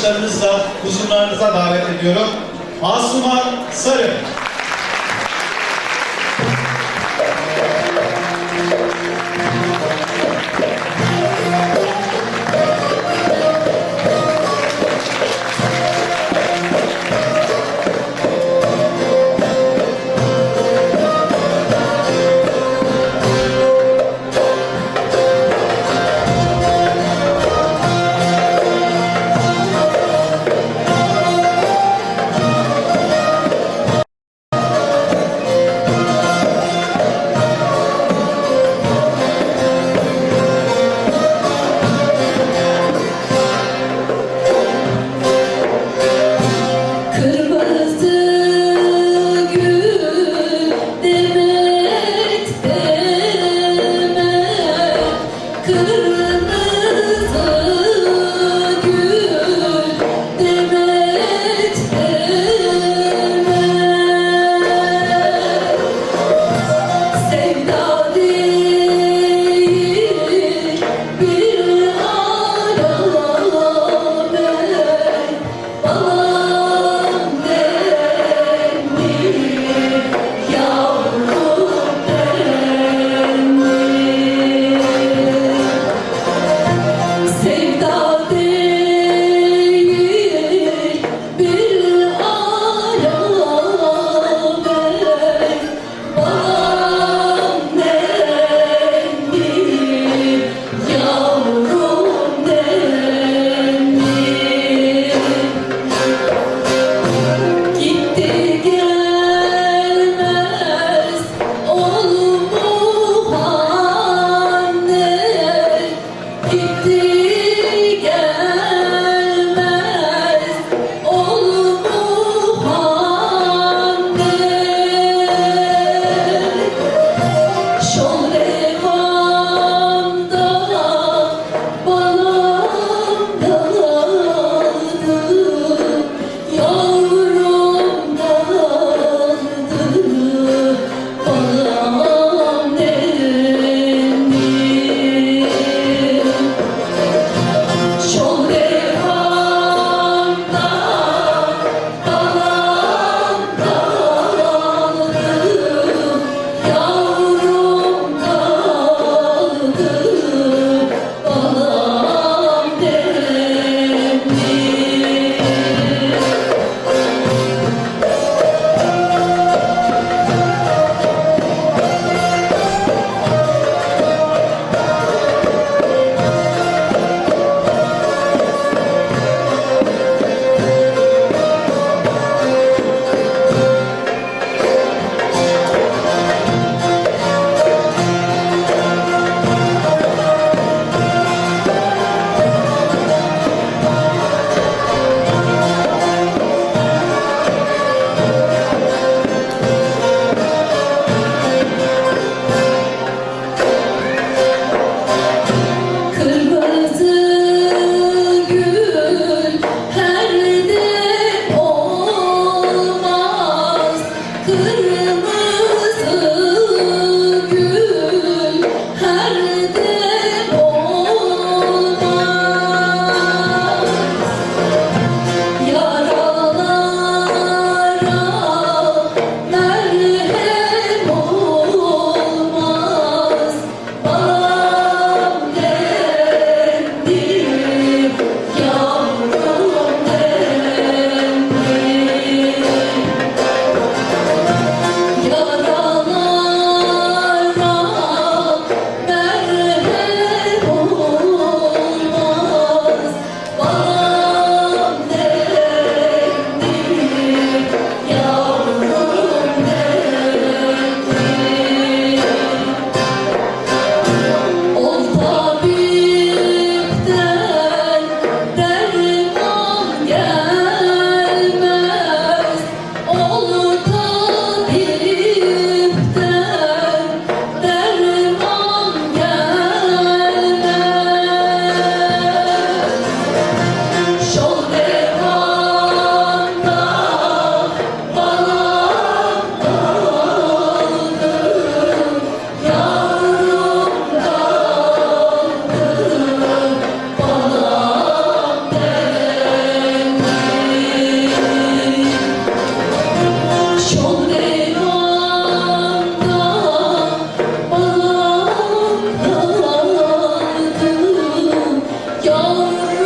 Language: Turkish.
alkışlarınızla huzurlarınıza davet ediyorum. Asuman Sarı. Senhor.